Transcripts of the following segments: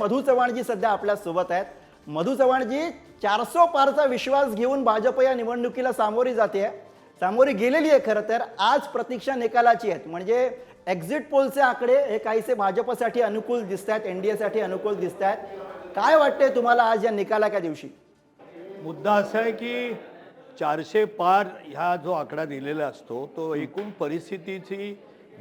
मधु चव्हाणजी सध्या आपल्यासोबत आहेत. मधु चव्हाणजी चारसो पारचा विश्वास घेऊन भाजप या निवडणुकीला सामोरी जाते सामोरी गेलेली आहे खरं तर आज प्रतीक्षा निकालाची आहेत. म्हणजे एक्झिट पोलचे आकडे हे काहीसे भाजपसाठी अनुकूल दिसत आहेत एनडीएसाठी अनुकूल दिसत आहेत काय वाटते तुम्हाला आज या निकालाच्या दिवशी? मुद्दा असा आहे की चारशे पार ह्या जो आकडा दिलेला असतो तो एकूण परिस्थितीची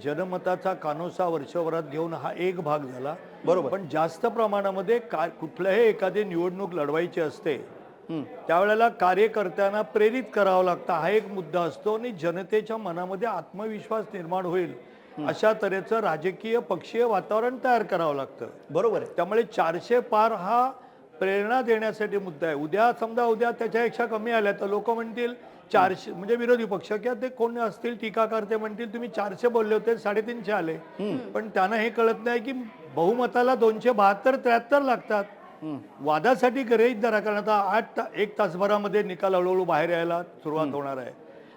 जनमताचा कानोसा वर्षभरात घेऊन हा एक भाग झाला. बरोबर. पण जास्त प्रमाणामध्ये का कुठल्याही एखादी निवडणूक लढवायची असते त्यावेळेला कार्यकर्त्यांना प्रेरित करावं लागतं. हा एक मुद्दा असतो आणि जनतेच्या मनामध्ये आत्मविश्वास निर्माण होईल अशा तऱ्हेचं राजकीय पक्षीय वातावरण तयार करावं लागतं. बरोबर आहे. त्यामुळे चारशे पार हा प्रेरणा देण्यासाठी मुद्दा आहे. उद्या समजा उद्या त्याच्यापेक्षा कमी आल्या तर लोक म्हणतील चारशे म्हणजे विरोधी पक्ष किंवा ते कोण असतील टीकाकार ते म्हणतील तुम्ही चारशे बोलले होते साडेतीनशे आले. पण त्यांना हे कळत नाही की बहुमताला दोनशे बहात्तर त्र्याहत्तर लागतात. वादासाठी गरज धरा कारण आता आठ ता- एक तासभरामध्ये निकाल हळूहळू बाहेर यायला सुरुवात होणार आहे.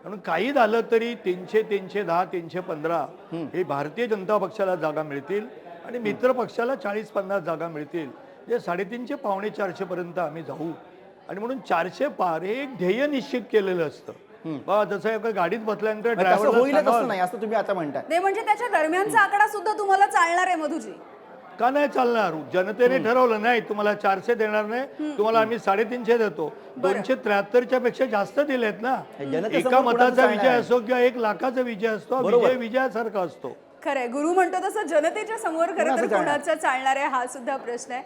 म्हणून काही झालं तरी तीनशे तीनशे दहा तीनशे पंधरा हे भारतीय जनता पक्षाला जागा मिळतील आणि मित्र पक्षाला चाळीस पन्नास जागा मिळतील. जे साडेतीनशे पावणे चारशे पर्यंत आम्ही जाऊ. आणि म्हणून चारशे पार हे एक ध्येय निश्चित केलेलं असतं. बा जसं एका गाडीत बसल्यानंतर होईलच असं नाही असं तुम्ही आता म्हणताय. नाही म्हणजे त्याच्या दरम्यानचा आकडा सुद्धा तुम्हाला चालणार आहे मधुजी. का नाही चालणार? जनतेने ठरवलं नाही तुम्हाला चारशे देणार नाही तुम्हाला आम्ही साडेतीनशे देतो. दोनशे त्र्याहत्तरच्या पेक्षा जास्त दिलेत ना. एका मताचा विजय? असो किंवा एक लाखाचा विजय असतो. विजय विजयासारखा असतो. खरंय. गुरु म्हणतो तसं जनतेच्या समोर खरं तर चालणार? कोणाचं चालणार आहे हा सुद्धा प्रश्न आहे.